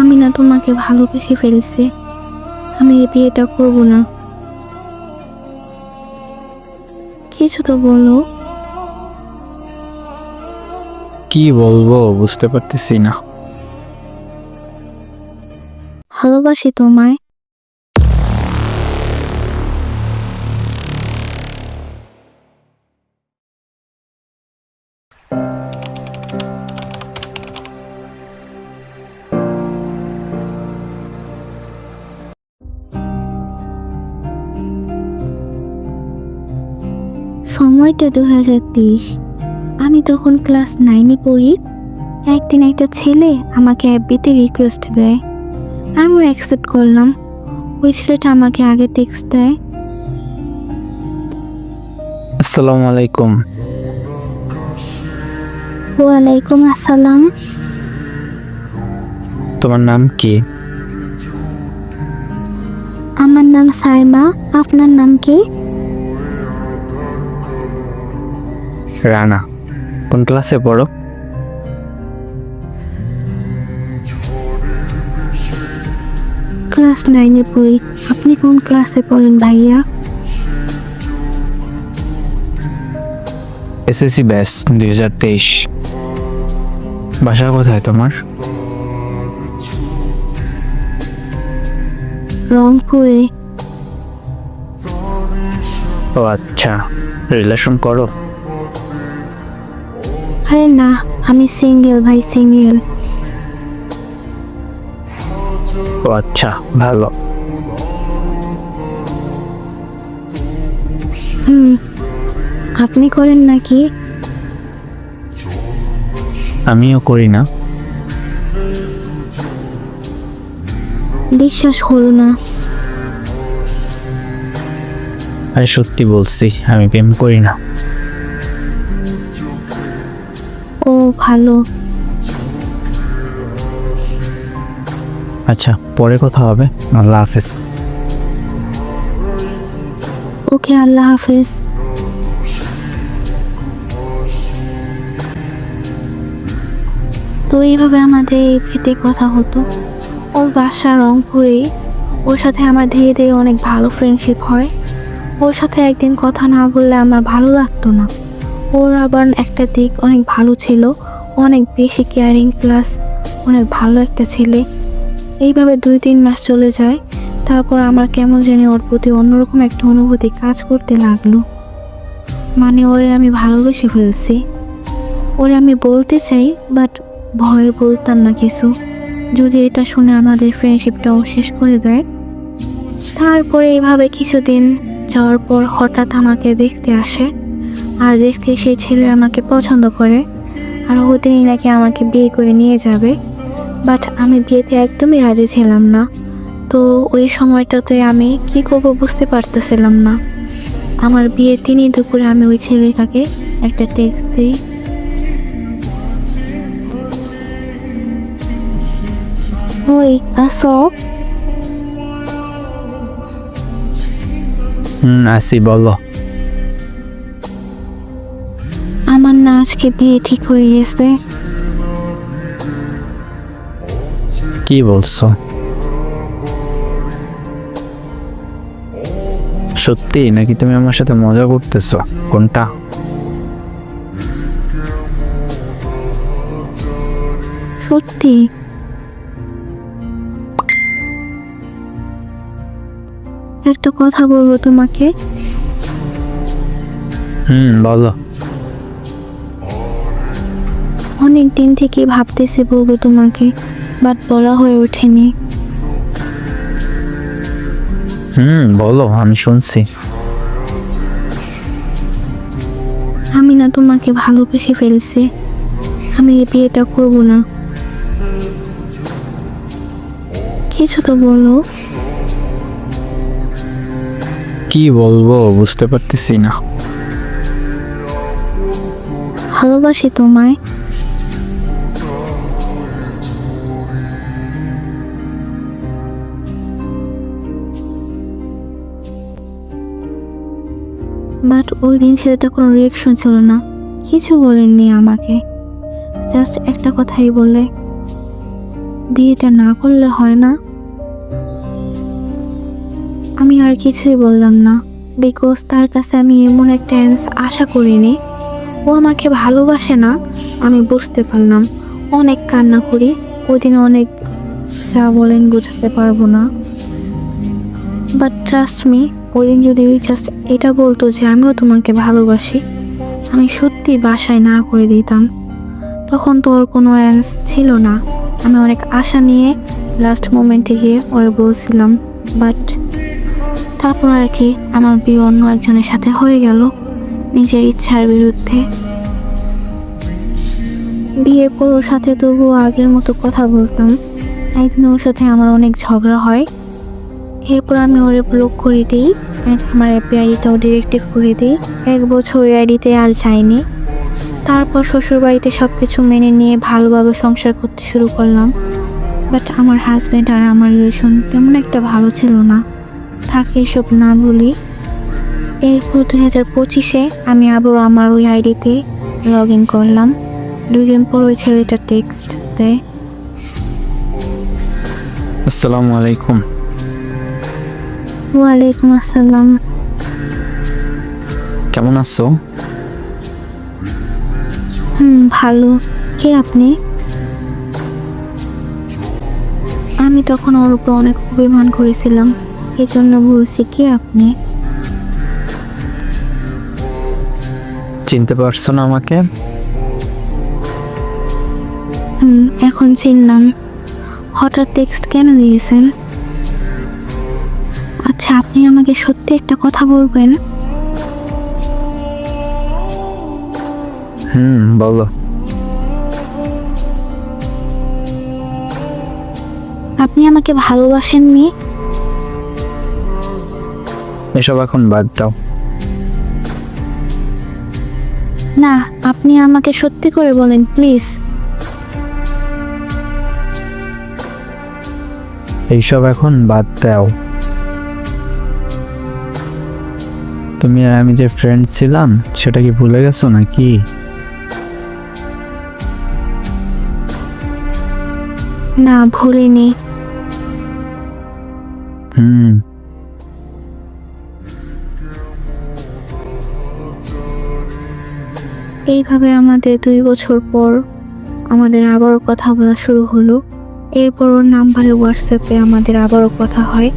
আমি না তোমাকে ভালোবেসে ফেলছি। আমি এই বিয়েটা করব না। কিছু তো বলো। কি বলব বুঝতে পারতেছি না। ভালোবাসি তোমায়। সময়টা দু হাজার তেইশ। আমি তখন ক্লাস নাইনে পড়ি। একদিন একটা ছেলে আমাকে অ্যাপবিতে রিকোয়েস্ট দেয়। আমিও অ্যাকসেপ্ট করলাম। ওই ছেলেটা আমাকে আগে টেক্সট দেয়। আসসালামু আলাইকুম। ওয়ালাইকুম আসসালাম। তোমার নাম কি? আমার নাম সাইমা। আপনার নাম কি? রানা। কোন ক্লাসে পড়ো? ক্লাস নাইনে পড়ি। আপনি কোন ক্লাসে পড়েন ভাইয়া? এসএসসি ব্যাস দুই হাজার তেইশ। বাসা কোথায় তোমার? রংপুরে। ও আচ্ছা রিলেশন করো। আরে না আমি সিঙ্গেল ভাই সিঙ্গেল ও আচ্ছা ভালো। হুম আপনি করেন নাকি? আমিও করি না। বিশ্বাস করো না। আরে সত্যি বলছি আমি প্রেম করি না। ভালো। আচ্ছা পরে কথা হবে। আল্লাহ হাফেজ। ওকে আল্লাহ হাফেজ। তো এইভাবে আমাদের এই ফিতে কথা হতো। ওর বাসা রংপুরে। ওর সাথে আমার ধীরে ধীরে অনেক ভালো ফ্রেন্ডশিপ হয়। ওর সাথে একদিন কথা না বললে আমার ভালো লাগতো না। ওর আবার একটা দিক অনেক ভালো ছিল। অনেক বেশি কেয়ারিং প্লাস অনেক ভালো একটা ছেলে। এইভাবে দুই তিন মাস চলে যায়, তারপর আমার কেমন জানি ওর প্রতি অন্যরকম একটা অনুভূতি কাজ করতে লাগল। মানে ওরে আমি ভালোবেসে ফেলছি। ওরে আমি বলতে চাই বাট ভয়ে বলতাম না কিছু। যদি এটা শুনে আমাদের ফ্রেন্ডশিপটাও শেষ করে দেয়। তারপরে এইভাবে কিছুদিন যাওয়ার পর হঠাৎ আমাকে দেখতে আসে। আর দেখতে সেই ছেলে আমাকে পছন্দ করে। আর ওদিনই নাকি আমাকে বিয়ে করে নিয়ে যাবে। বাট আমি বিয়েতে একদমই রাজি ছিলাম না। তো ওই সময়টাতে আমি কি করব বুঝতে পারতেছিলাম না। আমার বিয়ে তিনই দুপুরে আমি ওই ছেলেটাকে একটা টেক্সট দিই। ওই, আসো। হুম, আসি, বলো। আজকে দিয়ে ঠিক হয়ে গেছে। কি বলছো? সত্যি নাকি তুমি আমার সাথে মজা করতেছো? কোনটা? সত্যি। একটা কথা বলব তোমাকে? হুম বলো। অনেক দিন থেকে ভাবতেছি বলব তোমাকে বাট বলা হয়ে ওঠেনি। হুম বলো আমি শুনছি। আমি না তোমাকে ভালোবেসে ফেলছি। আমি এই বিয়েটা করব না। কিছু তো বলো। কি বলব বুঝতে পারতেছি না। ভালোবাসি তোমায়। বাট ওই দিন ছেলেটা কোনো রিয়েকশন ছিল না। কিছু বলেননি আমাকে। জাস্ট একটা কথাই বলে বিয়েটা না করলে হয় না। আমি আর কিছুই বললাম না বিকজ তার কাছে আমি এমন একটা অ্যান্সার আশা করিনি। ও আমাকে ভালোবাসে না, আমি বুঝতে পারলাম। অনেক কান্না করি ওই দিন অনেক যা বলেন বোঝাতে পারব না। বাট ট্রাস্ট মি ওই দিন যদি ওই জাস্ট এটা বলতো যে আমিও তোমাকে ভালোবাসি, আমি সত্যি বাসায় না করে দিতাম। তখন তো ওর কোনো অ্যান্স ছিল না। আমি অনেক আশা নিয়ে লাস্ট মোমেন্টে গিয়ে ওরে বলছিলাম, বাট তারপর আর কি আমার বিয়ে অন্য একজনের সাথে হয়ে গেল নিজের ইচ্ছার বিরুদ্ধে। বিয়ের পর ওর সাথে তবুও আগের মতো কথা বলতাম। একদিন ওর সাথে আমার অনেক ঝগড়া হয়। এরপর আমি ওরে ব্লক করে দিই। আমার অ্যাপে আইডিটাও ডিরেক্টিভ করে দিই। এক বছর ওই আইডিতে আর যাইনি তারপর শ্বশুরবাড়িতে সব কিছু মেনে নিয়ে ভালোভাবে সংসার করতে শুরু করলাম। বাট আমার হাজব্যান্ড আর আমার রিলেশন তেমন একটা ভালো ছিল না। থাকে এসব না বলি। এরপর দুই হাজার পঁচিশে আমি আবার আমার ওই আইডিতে লগ ইন করলাম। দুই দিন পর ওই ছেলেটা টেক্সট দেয়। আসসালামু আলাইকুম। ওয়ালাইকুম আসসালাম। কেমন আছো? হুম ভালো। কে আপনি? আমি তখন ওর উপর অনেক অভিমান করেছিলাম। এই জন্য বলছি কে আপনি? চিনতে পারছ না আমাকে? হুম এখন চিনলাম। হঠাৎ টেক্সট কেন দিয়েছেন? আচ্ছা আপনি আমাকে সত্যি একটা কথা বলবেন? হুম বলো। আপনি আমাকে ভালোবাসেননি এসব এখন বাদ দাও। না আপনি আমাকে সত্যি করে বলেন প্লিজ। এইসব এখন বাদ দাও। তুমি আর আমি যে ফ্রেন্ড ছিলাম সেটা কি ভুলে গেছো নাকি? না ভুলিনি। হুম। এইভাবে আমাদের দুই বছর পর আমাদের আবারও কথা বলা শুরু হলো। এরপর ওর নাম্বারে হোয়াটসঅ্যাপে আমাদের আবারও কথা হয়।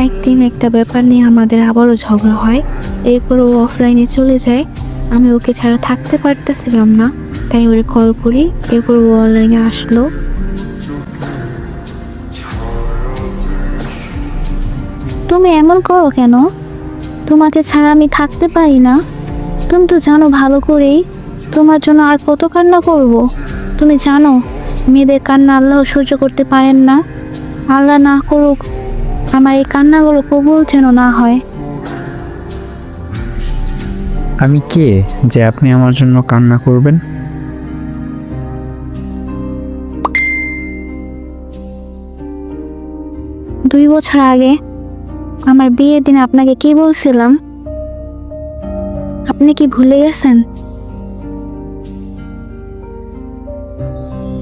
একদিন একটা ব্যাপার নিয়ে আমাদের আবারও ঝগড়া হয়। এরপর ও অফলাইনে চলে যায়। আমি ওকে ছাড়া থাকতে পারতেছিলাম না। তাই ওরে কল করি। এরপর ও অনলাইনে আসলো। তুমি এমন করো কেন? তোমাকে ছাড়া আমি থাকতে পারি না। তুমি তো জানো ভালো করেই। তোমার জন্য আর কত কান্না করব? তুমি জানো, মেয়েদের কান্না আল্লাহ সহ্য করতে পারেন না। আল্লাহ না করুক আমার এই কান্নাগুলো কবুল যেন না হয়। আমি কে যে আপনি আমার জন্য কান্না করবেন? দুই বছর আগে আমার বিয়ের দিন আপনাকে কি বলছিলাম? আপনি কি ভুলে গেছেন?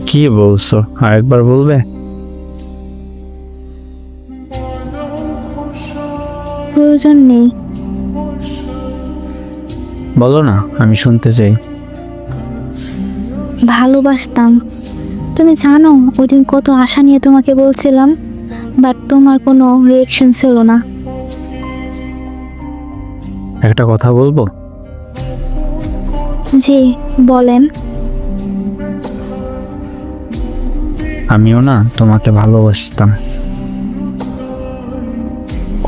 কি বলছো? আরেকবার বলবে? প্রয়োজন নেই। বলো না আমি শুনতে চাই। ভালোবাসতাম। তুমি জানো ওই দিন কত আশা নিয়ে তোমাকে বলছিলাম বাট তোমার কোনো রিয়েকশন ছিল না। একটা কথা বলব? জি বলেন। আমিও না তোমাকে ভালোবাসতাম।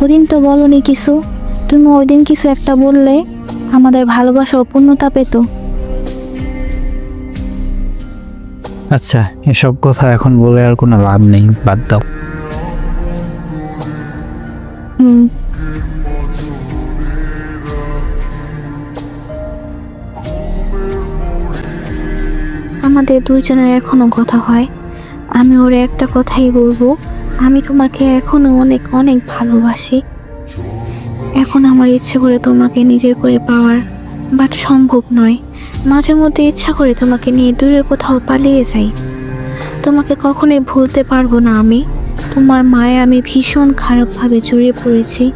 ওদিন তো বলনি কিছু। তুমি ওই দিন কিছু একটা বললে আমাদের ভালোবাসা অপূর্ণতা পেত। আচ্ছা এসব কথা এখন বলে আর কোনো লাভ নেই বাদ দাও। হুম। আমাদের দুইজনের এখনও কথা হয়। আমি ওর একটা কথাই বলব আমি তোমাকে এখনও অনেক অনেক ভালোবাসি। এখন আমার ইচ্ছে করে তোমাকে নিজের করে পাওয়ার, বাট সম্ভব নয়। মাঝে মধ্যে ইচ্ছা করে তোমাকে নিয়ে দূরে কোথাও পালিয়ে যাই। তোমাকে কখনোই ভুলতে পারব না আমি। তোমার মায়ে আমি ভীষণ খারাপভাবে জড়িয়ে পড়েছি।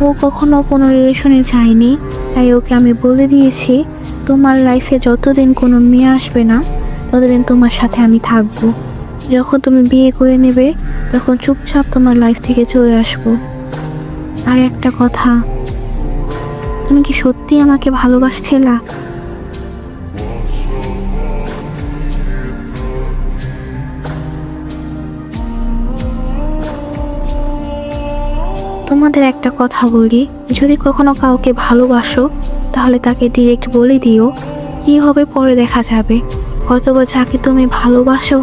ও কখনো কোনো রিলেশনে যায়নি, তাই ওকে আমি বলে দিয়েছি, তোমার লাইফে যতদিন কোনো মেয়ে আসবে না, ততদিন তোমার সাথে আমি থাকব। যখন তুমি বিয়ে করে নেবে, তখন চুপচাপ তোমার লাইফ থেকে চলে আসব। আর একটা কথা, তুমি কি সত্যি আমাকে ভালোবাসছিলা? তোমাদের একটা কথা বলি, যদি কখনো কাউকে ভালোবাসো, তাহলে তাকে ডিরেক্ট বলে দিও, কি হবে পরে দেখা যাবে। হয়তোবা যাকে তুমি ভালোবাসো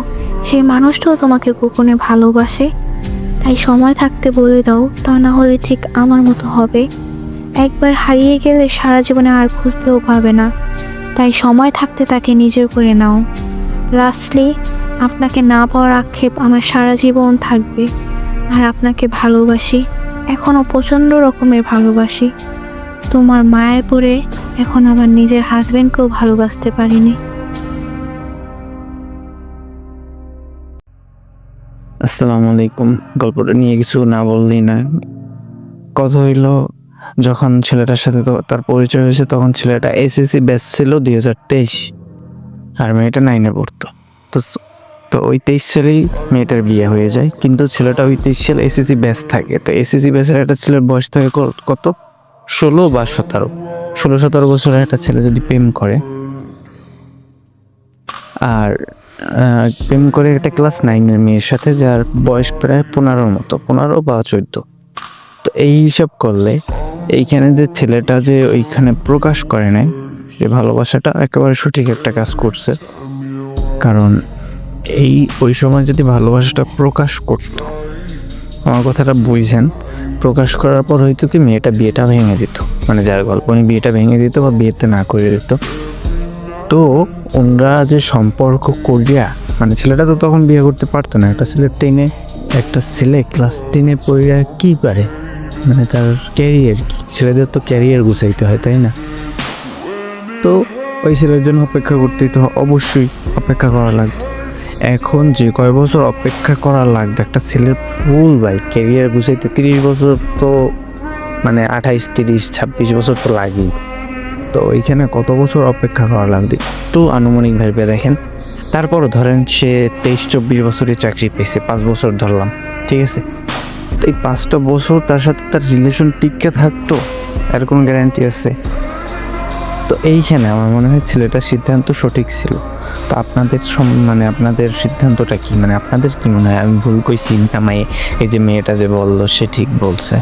সেই মানুষটাও তোমাকে গোপনে ভালোবাসে। তাই সময় থাকতে বলে দাও, তা না হলে ঠিক আমার মতো হবে। একবার হারিয়ে গেলে সারা জীবনে আর খুঁজতেও পাবে না। তাই সময় থাকতে তাকে নিজের করে নাও। লাস্টলি আপনাকে না পাওয়ার আক্ষেপ আমার সারা জীবন থাকবে। আর আপনাকে ভালোবাসি এখনও প্রচণ্ড রকমের ভালোবাসি। তোমার মায়ের পরে এখন আমার নিজের হাজব্যান্ডকেও ভালোবাসতে পারিনি। আসসালামু আলাইকুম। গল্পটা নিয়ে কিছু না বললেই না কথা হইল, যখন ছেলেটার সাথে তো তার পরিচয় হয়েছে, তখন ছেলেটা এসএসসি ব্যাচ ছিল দুই হাজার তেইশ। আর মেয়েটা নাইনে পড়তো। তো তো ওই তেইশ সালেই মেয়েটার বিয়ে হয়ে যায়। কিন্তু ছেলেটা ওই তেইশ সালে এসএসসি ব্যাচ থাকে। তো এসএসসি ব্যাচের একটা ছেলের বয়স থাকে কত? ষোলো বা সতেরো। ষোলো সতেরো বছরের একটা ছেলে যদি প্রেম করে। আর প্রেম করে একটা ক্লাস নাইনের মেয়ের সাথে, যার বয়স প্রায় পনেরোর মতো, পনেরো বা চোদ্দ। তো এই হিসাব করলে এইখানে যে ছেলেটা যে ওইখানে প্রকাশ করে নাই, যে ভালোবাসাটা একেবারে সঠিক একটা কাজ করছে। কারণ এই, ওই সময় যদি ভালোবাসাটা প্রকাশ করতো, আমার কথাটা বুঝছেন প্রকাশ করার পর হয়তো কি মেয়েটা বিয়েটা ভেঙে দিত। মানে যার গল্প নিয়ে বিয়েটা ভেঙে দিত বা বিয়েতে না করে দিত। তো ওনরা যে সম্পর্ক করিয়া মানে ছেলেটা তো তখন বিয়ে করতে পারতো না, একটা ছেলে টেনে, একটা ছেলে ক্লাস টেনে পড়িয়া কি পারে? মানে তার ক্যারিয়ার কি? ছেলেদের তো ক্যারিয়ার গুছাইতে হয়, তাই না? তো ওই ছেলের জন্য অপেক্ষা করতেই তো অবশ্যই অপেক্ষা করা লাগবে এখন যে কয় বছর অপেক্ষা করা লাগবে, একটা ছেলের ফুল ভাই ক্যারিয়ার গুছাইতে তিরিশ বছর তো মানে আঠাইশ, তিরিশ, ছাব্বিশ বছর তো লাগেই। তো ওইখানে কত বছর অপেক্ষা করা লাগবে? তো আনুমানিক ভেবে দেখেন। তারপর ধরেন সে তেইশ চব্বিশ বছরের চাকরি পেয়েছে, পাঁচ বছর ধরলাম, ঠিক আছে? তো এই পাঁচটা বছর তার সাথে তার রিলেশন টিকে থাকতো এর কোনো গ্যারান্টি আছে? তো এইখানে আমার মনে হয় ছেলেটার সিদ্ধান্ত সঠিক ছিল। তো আপনাদের মানে আপনাদের সিদ্ধান্তটা কি? মানে আপনাদের কি মনে হয়? আমি ভুল কইছি না মায়ে এই যে মেয়েটা যে বলল, সে ঠিক বলছে।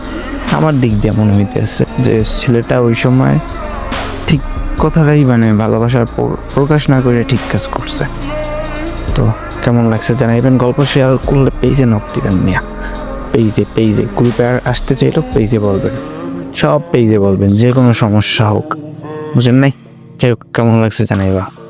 আমার দিক দিয়ে মনে হইতেছে যে ছেলেটা ওই সময় কথাটাই মানে ভালোবাসার প্রকাশ না করে ঠিক কাজ করছে। তো কেমন লাগছে জানাইবেন? গল্প শেয়ার করলে পেজে নক দিবেন মিয়া। পেজে পেজে গ্রুপে আর আসতে চাইলেও পেজে বলবেন। সব পেজে বলবেন, যে কোনো সমস্যা হোক। বুঝেন নাই? যাই হোক, কেমন লাগছে জানাইবা?